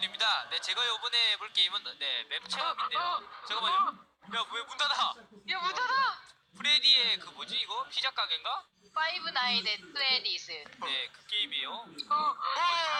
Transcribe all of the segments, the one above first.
비콘입니다. 네, 제가 이번에 해볼 게임은 네, 맵 체험인데요. 잠깐만요. 야, 왜 문 닫아? 야, 문 닫아! 프레디의 그 뭐지 이거? 피자 가게인가? 파이브 나이트 트웨디스. 네, 그 게임이에요. 어,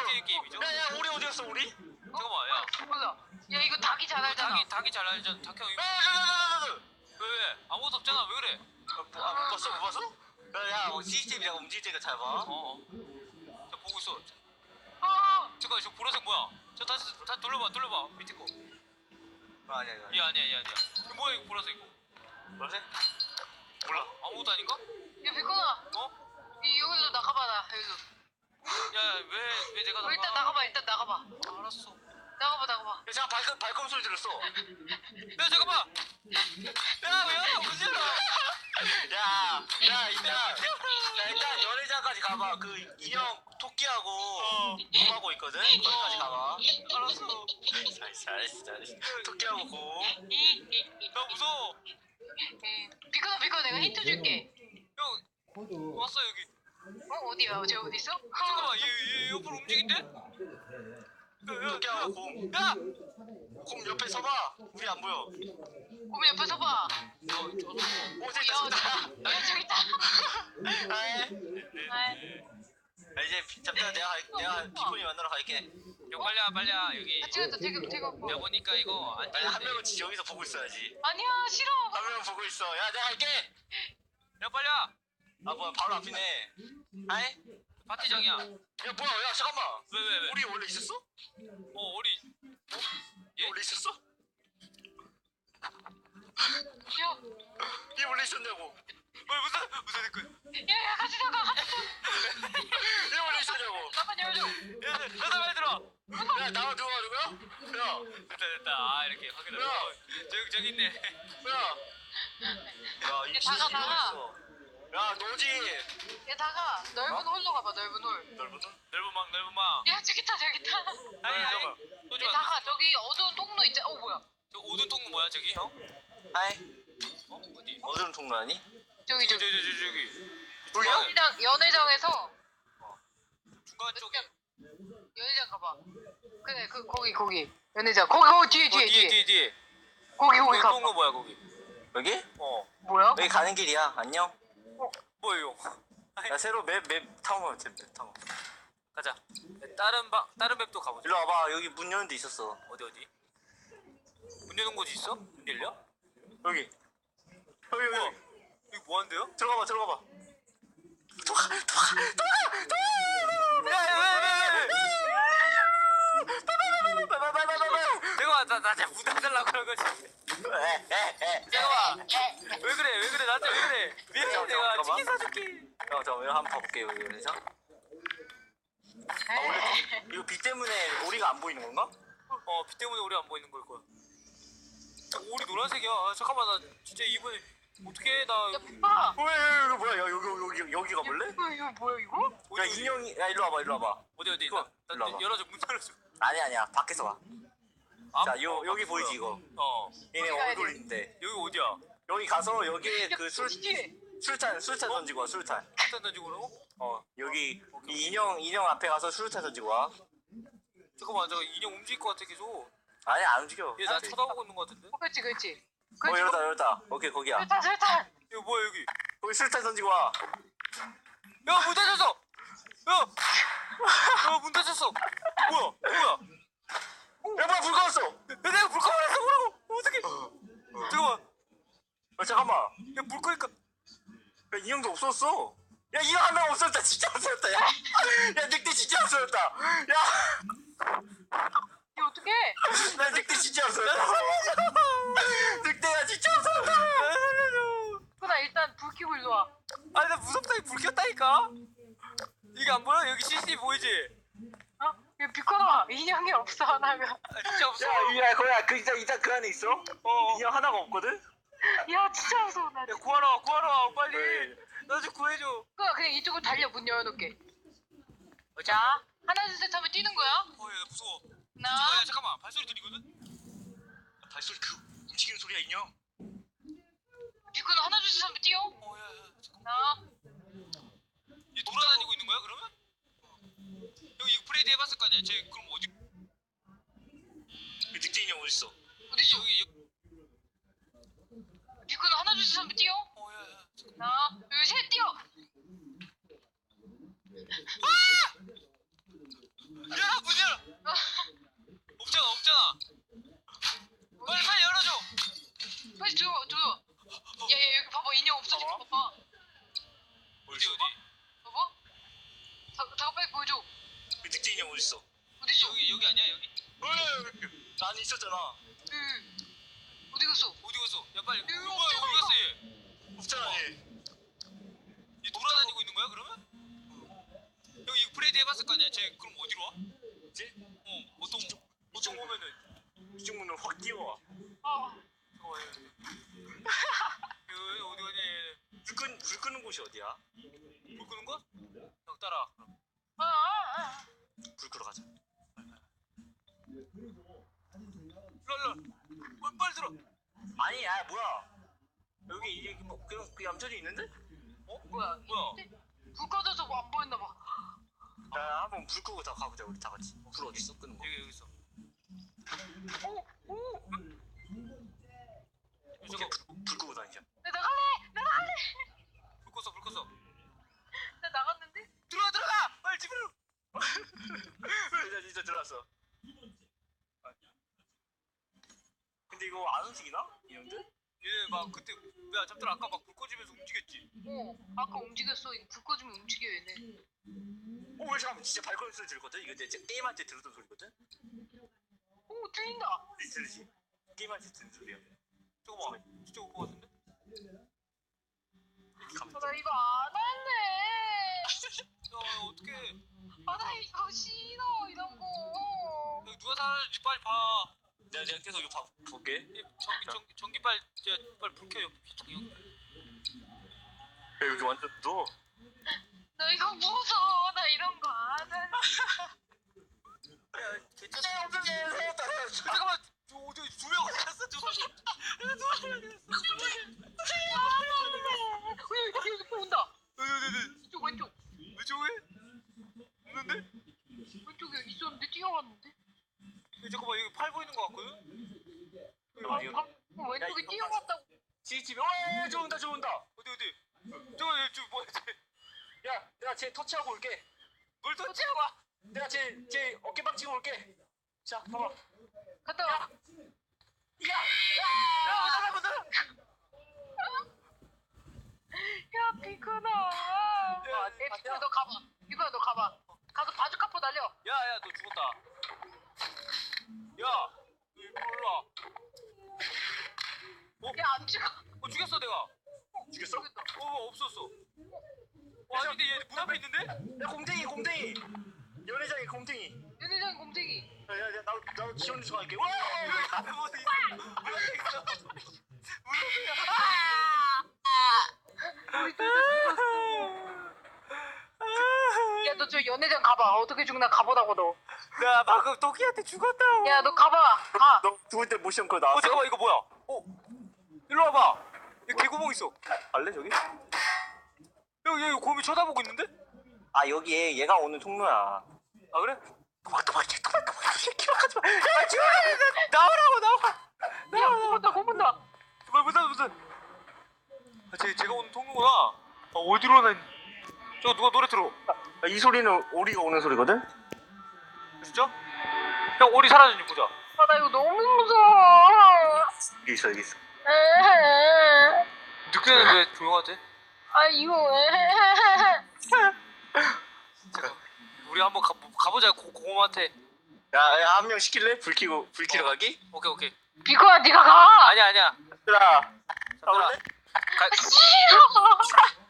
어떻게 게임이죠? 야야 우리 어디 갔어 우리? 잠깐만, 야. 몰라. 야, 이거 닭이 잘 알잖아. 닭이 닭이 잘 알잖아. 닭 형 이거 야 야 야 야야 왜 왜? 아무것도 없잖아. 왜 그래? 못 봤어 못 봤어? 야야 뭐 CCTV라고 움직일 때가 잘 봐. 어. 어. 저 보고 있어. 어, 잠깐, 저 보라색 뭐야? 저 다시 다 돌려봐, 돌려봐. 밑에 거. 아, 아니야 아니야. 얘 아니야, 얘 아니야. 이거 뭐야 이거 보라색 이거? 뭐지? 몰라. 아무것도 아닌가? 야, 비콘아. 어? 이, 여기로 나가봐, 나. 여기로. 야, 왜, 왜 내가 어, 일단 나가봐, 일단 나가봐. 알았어. 나가봐, 나가봐. 야 잠깐 발금 발금 소리 들었어. 야, 잠깐만. 야, 왜 오지 마. 야, 야 일단 야 일단 연회장까지 가봐. 그 인형 토끼하고 곰하고 있거든. 거기까지 가봐. 알았어. 잘했어 잘했어 잘했어. 토끼하고 곰. 나 무서워. 비콘아, 비콘아, 내가 힌트 줄게. 형, 왔어 여기. 어, 어디야? 쟤 어디 있어? 잠깐만, 얘, 얘 옆으로 움직인대? 야, 야, 토끼하고 곰. 야! 곰 옆에 서봐. 우리 안 보여. 곰 옆에 서봐. 저, 저, 오 저기 있다. 야, 저기 있다. 아이. 아이, 아, 이제 비- 잠깐 내가 갈- 내가 비콘이 만나러 갈게. 형 빨리 와, 빨리 와. 여기. 아, 찍었다, 찍었다, 찍었고. 야, 보니까 이거 안한 되는데. 명은 진짜 여기서 보고 있어야지. 아니야, 싫어. 한 명은 보고 있어. 야 내가 갈게. 야, 빨리 와. 아 뭐야 바로 앞이네. 아이? 파티장이야. 야 뭐야 야 잠깐만. 왜, 왜, 왜? 우리 원래 있었어? 어, 어리. 예? 원래 있었어? 야, 얘 원래 있었냐고. 왜, 무슨, 무슨 댓글? 야, 야, 같이 나가, 같이 얘 원래 있었냐고. 나가, 열어줘. 야, 나 빨리 들어. 야 나와 누가 누구야? 야 됐다, 됐다. 아, 이렇게 확인하고. 야. 저기, 저기 있네. 야. 야, 이 나가, 나가. 야, 너지. 야, 다가. 넓은 어? 홀로 가봐, 넓은 홀. 넓은 넓은 망, 넓은 망. 야, 저기 있다, 저기 있다. 아니, 야, 아니. 잠깐만. 쏘지 야, 마. 다가, 저기 어두운 통로 있잖아. 어, 뭐야. 저 오든 통로 뭐야, 저기, 형? 아이, 어? 어디? 어디로 통로하니? 저기, 저기, 저기. 저기, 저기. 불려? 연회장, 연회장에서 중간 쪽에. 연회장 가봐. 그래, 그, 거기, 거기. 연회장. 거기, 거기, 뒤에, 어, 뒤에, 뒤에, 뒤에. 뒤에, 뒤에. 거기, 거기 거기 가봐. 통로 뭐야, 거기? 여기? 어. 뭐야? 여기 가는 길이야. 안녕. 뭐예요? 야, 새로 맵, 맵 타고 가면 돼, 맵 타고. 가자. 다른 방, 다른 맵도 가보자. 일로 와봐. 여기 문 여는 데 있었어. 어디 어디? 문 여는 곳이 있어? 문 열려? 여기. 여기, 여기. 우와. 여기 뭐 한대요? 들어가봐, 들어가봐. 도망가! 야, 야, 왜, 나, 나 자꾸 웃어달라고 그런 거지. 잠깐만. 왜 그래, 왜 그래, 나한테 왜 그래. 미안해, 내가 잠깐만. 치킨 사줄게. 형, 저 이거 한번 봐볼게요, 이거 그래서. 아, 원래 이거 빛 때문에 오리가 안 보이는 건가? 어, 비 때문에 오리 안 보이는 걸 거야. 오리 노란색이야. 아, 잠깐만, 나 진짜 이번에 어떻게 해, 나. 야, 빠 왜, 이거 뭐야? 야, 여기, 여기, 여기 가볼래? 이거, 이거 뭐야, 이거? 어디, 야, 인형이, 야, 일로 와봐, 일로 와봐. 어디, 어디? 나, 나, 일로 열어줘, 문 열어줘. 아니, 아니야. 밖에서 와. 아, 자, 요, 어, 여기 어, 보이지, 이거? 어. 얘네 어디 가야 얼굴인데. 여기 어디야? 여기 가서 여기에 그 술, 뒤에. 술탄, 술탄 던지고 와, 술탄. 일단 던지고 오라고? 어, 여기 이 인형, 인형 앞에 가서 술탄 던지고 와. 잠깐만, 저 인형 움직일 것 같아, 계속. 아니, 안 움직여. 얘나 쳐다보고 있는 것 같은데? 어, 그렇지, 그렇지. 어, 그렇지. 열었다, 열었다. 오케이, 거기야. 설탕, 설탕. 이거 뭐야, 여기? 거기 술탄 던지고 와. 야, 문 닫혔어! 야! 야, 문 닫혔어! 뭐야, 뭐야? 야, 뭐야, 불 꺼졌어! 야, 내가 불 꺼버렸어, 뭐라고? 어떡해. 잠깐만. 야, 잠깐만. 야, 불 끄니까. 야, 인형도 없었어. 야, 인형 한 명 없어졌다. 진짜 없어졌다. 야, 야 늑대 진짜 없어졌다. 야, 이거 어떡해? 나 늑대 진짜 없어졌다. 늑대야, 진짜 없어졌다. 그나 일단 불 켜고 일로 와. 아니, 나 무섭다, 불 켰다니까? 이게 안 보여? 여기 CCTV 보이지? 어? 야, 비커나 인형이 없어, 하나가. 아, 진짜 없어. 야, 야, 거야. 그, 일단, 일단 그 안에 있어? 어. 인형 하나가 없거든? 야, 진짜 무서워, 나. 야, 구하러 와, 구하러 와, 빨리. 나 좀 구해줘. 그거 그냥 이쪽으로 달려, 문 열어놓게. 자, 하나, 둘, 셋 하면 뛰는 거야. 어, 야, 나 무서워. 잠깐만, 야, 잠깐만. 발소리 들리거든? 발소리, 그, 움직이는 소리야, 인형. 비커나 하나, 둘, 셋 하면 뛰어. 어, 야, 야, 잠깐만. 하나, 얘 돌아다니고 있는 거야, 그러면? 형, 이거 프레디 해봤을 거 아니야? 쟤 그럼 어디? 어딨어? 어딨어? 여기 여기 비코는 하나 둘셋 하면 뛰어. 어 야 야 하나 둘셋 뛰어. 야문 열어 없잖아 없잖아 빨리 빨리 열어줘 빨리 줘 줘. 야야 여기 봐봐 인형 없어진 거 봐봐. 어디 어디 봐봐. 자, 잠깐 빨리 보여줘. 그 늑대 인형 어딨어? 어딨어? 여기 여기 아니야 여기 난 있었잖아. 응. 어디 갔어? 어디 갔어 야 빨리 여기 뭐야 없잖아, 어디 갔어 얘 없잖아 얘. 얘 돌아다니고 있는 거야 그러면? 형 이거 프레이드 해봤을 거 아니야 쟤 그럼 어디로 와? 뭐지? 어 보통 보통 보면은 이쪽 문을 확 띄워와. 아. 어, 얘. 얘 어디 가냐 얘. 불, 끄, 불 끄는 곳이 어디야? 불 끄는 거? 형 따라 아, 랄라 빨리, 빨리 들어 아니 야 뭐야? 여기 이게 뭐 그냥 그 얌전히 있는데? 어? 뭐야? 뭐야 불 꺼져서 뭐 안 보였나 봐. 야 한번 불 끄고 다 가보자 우리 다 같이. 불 어디 있어? 끄는 거. 여기 여기 있어 오, 오. 오케이 불, 불 끄고 다니자. 나 나갈래. 나 나갈래. 불 껐어 불 껐어 나 나갔는데. 들어가 들어가 빨리 집으로 진짜 진짜 들어왔어. 근데 이거 안 움직이나? 이형들? 얘막 그때 야 잠들 아까 막 불 꺼지면서 움직였지 어. 아까 움직였어. 이거 불 꺼지면 움직여 얘네. 어, 왜 잠깐만 진짜 발걸음 소리 들거든? 이거 내 게임할 때 들었던 소리거든? 오 들린다. 들리지? 게임할 때 듣는 소리야. 잠깐만 진짜 올것 같은데? 가만 아, 나 이거 안 할래. 야 어떡해 아, 나 이거 싫어 이런 거. 누가 살았는지 빨리 봐 내가, 내가 계속 이거 봐, 볼게. 얘 전기 전기 전기 빨리 야, 빨리 불 켜요 전기 야, 여기 완전 너. 나 이거 무서워. 나 이런 거안 할래. 야 괜찮아 잠깐만 저 어디 두명 어디 갔어 두명 왜 여기 온다. 네네네 이쪽 왼쪽. 왼쪽에 없는데? 왼쪽에 있었는데 뛰어왔는데. 야, 잠깐만 여기 팔 보이는 거 같거든? 아, 어디, 어디? 방금 왼쪽에 이거 뛰어왔다고. 지지배. 어, 저 온다, 저 온다. 어디 어디 저거 얘, 저 뭐야 쟤 야, 내가 쟤 터치하고 올게. 뭘 터치하고 와 내가 쟤, 쟤 어깨빵 치고 올게. 자, 봐봐. 갔다 와. 야! 야, 보자, 보자. 야 비크나. 야, 야 비크나 너 가봐. 비크나 너 가봐. 가서 바주 카포 날려. 야, 야, 너 죽었다. 야안 죽어. 어, 죽였어, 내가. 죽였어? 어, 어, 없었어. 어, 아니, 근데 얘 문 앞에 있는데? 야, 곰탱이, 곰탱이. 연회장에 곰탱이. 연회장 곰탱이. 야, 야, 야, 나도, 나도 지원 좀 할게. 와! 여기 앞에 뭐 있어? 문 앞에 있어. 문 앞에. 우리 둘다 죽었어. 야 너 저 연회장 가봐. 어떻게 죽나 가보라고 너. 나 방금 토끼한테 죽었다고. 야너 가봐. 가. 너때 모션 거 어, 나왔어? 잠깐만, 이거 뭐야? 어, 일로 와봐. 여기 개구멍 있어. 갈래, 저기? 여기, 여기 곰이 쳐다보고 있는데? 아, 여기 얘가 오는 통로야. 아, 그래? 도망, 도망, 도망, 도망, 새끼만 하지 마. 야, 지금 나오라고, 나와. 야 고문다 고문다. 뭐, 무슨, 무슨. 아, 쟤, 쟤가 오는 통로구나. 아, 어디로 나 저거 누가 노래 틀어? 아, 이 소리는 오리가 오는 소리거든? 진짜? 형 오리 사라졌니 보자. 아 나 이거 너무 무서워. 여기 있어, 여기 있어. 늦게는 왜 조용하지? 아 이거. 우리 한번 가, 가보자 고, 곰한테. 야, 야, 한명 시킬래? 불 켜고, 불 켜러 어. 가기? 오케이 오케이. 비코야 네가 가. 아니야 아니야. 얘들아. 가볼래? 가, 싫어.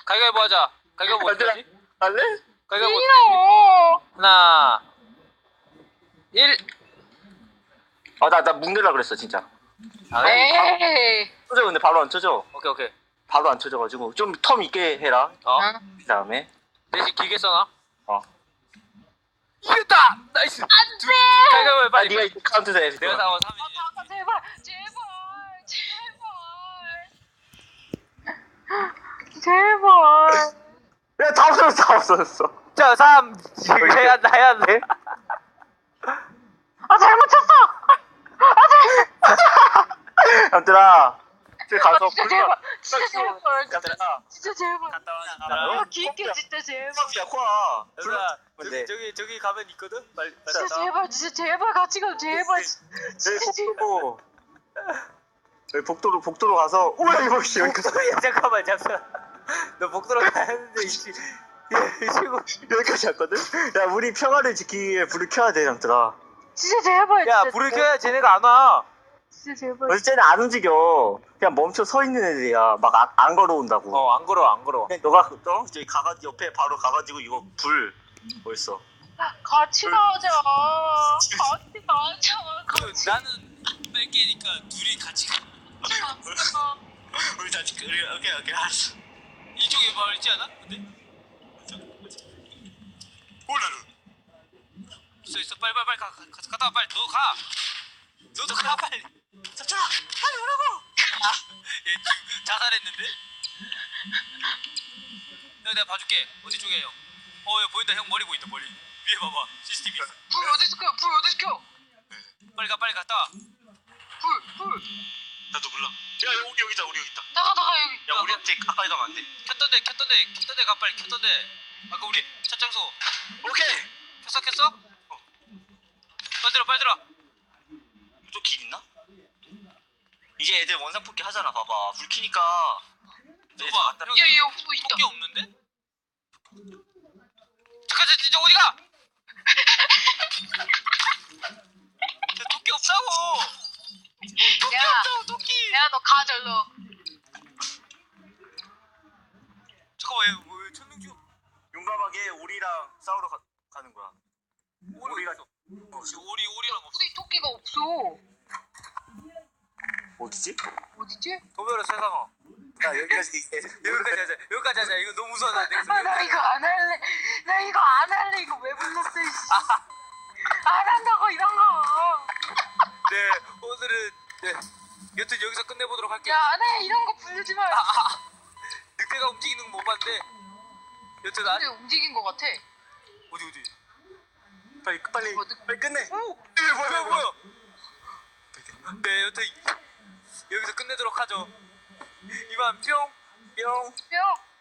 가위바위보 하자. 가위바위보 어떻게 하지? 갈래? 가위바위보 어떻게 하지? 싫어. 하나. 일. 아, 나, 나 묵내라 그랬어, 진짜. 아? 에이. 쳐져, 근데 바로 안 쳐져. 오케이 오케이. 바로 안 쳐져가지고. 좀 텀 있게 해라. 어. 응? 그 다음에. 대신 길게 써놔. 어. 이겼다. 나이스. 안돼. 가위바위보 해, 아, 빨리. 네가 이 카운트다 해. 내가 사원 아 3이지. 잠깐 제발 제발 제발. 제발. 야, 다 없어졌어, 다 없어졌어. 자, 3. 해야 돼, 해야 돼. 아 잘못 쳤어. 아 잘. 얘들아 이제 가서 아, 진짜 제발 진짜 제발. 얘들아. 진짜 제발. 갔다 와. 나- 아 길게 진짜 제발. 야 코아 얘들아? 저기 저기 저기 가면 있거든? 빨리 빨리 진짜 갔다 와. 제발 진짜 제발 같이 가 제발. 저기 복도로 여기 복도로 복도로 가서 오야 이거 씨 야, 잠깐만 잠깐. 너 복도로 가는데 이 씨- 이 친구. 여기까지 왔거든? 야 우리 평화를 지키기 위해 불을 켜야 돼 형들아. 진짜 제발 야 진짜 불을 제발. 켜야 쟤네가 안와 진짜 제발. 어제 쟤는 안 움직여. 그냥 멈춰 서 있는 애들이야. 막 안 걸어온다고. 어 안 걸어 안 걸어. 너가 너 저기 가가 옆에 바로 가가지고 이거 불 벌써. 같이 가자. 같이 가자. 그, 나는 뺄게니까 둘이 같이 가. 가자 우리 다 지금 우리 오케이 오케이. 알았어. 이쪽에 마을 있지 않아? 근데? 올라루. 있어 있어. 빨리 빨리 빨리 가, 가 갔다 와. 빨리. 너 가. 너도 가 빨리. 잡 자. 빨리 오라고. 얘 지금 자살했는데? 형 내가 봐줄게 어디 쪽이야 형? 어 여기 보인다 형 머리 보인다 머리 위에 봐봐 CCTV 있어 불 어디서 켜? 불 어디서 켜? 빨리 가 빨리 갔다 와 불, 불. 나도 몰라. 야 여기 여기다 우리 여기 있다. 나가, 나가, 여기. 야 우리한테 가까이 가면 안 돼. 켰던 데 켰던 데 켰던 데 가 빨리 켰던 데 아까 우리 첫 장소 오케이. 켰어 켰어? 어 빨리 들어 빨리 들어 또 길 있나? 이제 애들 원상 폭기 하잖아. 봐봐. 불 켜니까. 애들 봐봐 야, 야, 또 있다. 토끼 없는데? 잠깐 저 진짜 어디 가? 저 토끼 없다고 토끼 야. 없다고 토끼 야, 너 가, 절로. 잠깐만 얘 뭐, 천둥주 용감하게 우리랑 싸우러 가, 가는 거야 오리가 오리가- 있어 어, 지금 오리 오리랑 없어 우리 토끼가 없어. 어디지? 어디지? 도배로 세상아 야 여기까지 있게 여기까지 하자 여기까지 하자 이거 너무 무서워 나 아, 나 이거 안 할래. 나 이거 안 할래. 이거 왜 불렀어, 이씨. 안 한다고, 이런 거. 네 오늘은 네 여튼 여기서 끝내보도록 할게요 야, 안 해. 이런 거 부르지 마. 늑대가 움직이는 거 못 봤는데 여튼 아 근데 움직인 거 같아. 어디 어디 빨리 빨리 뭐, 늑- 빨리 끝내 오! 이게 뭐야 뭐야 네 여튼 여기서 끝내도록 하죠 이만 뿅 뿅 뿅.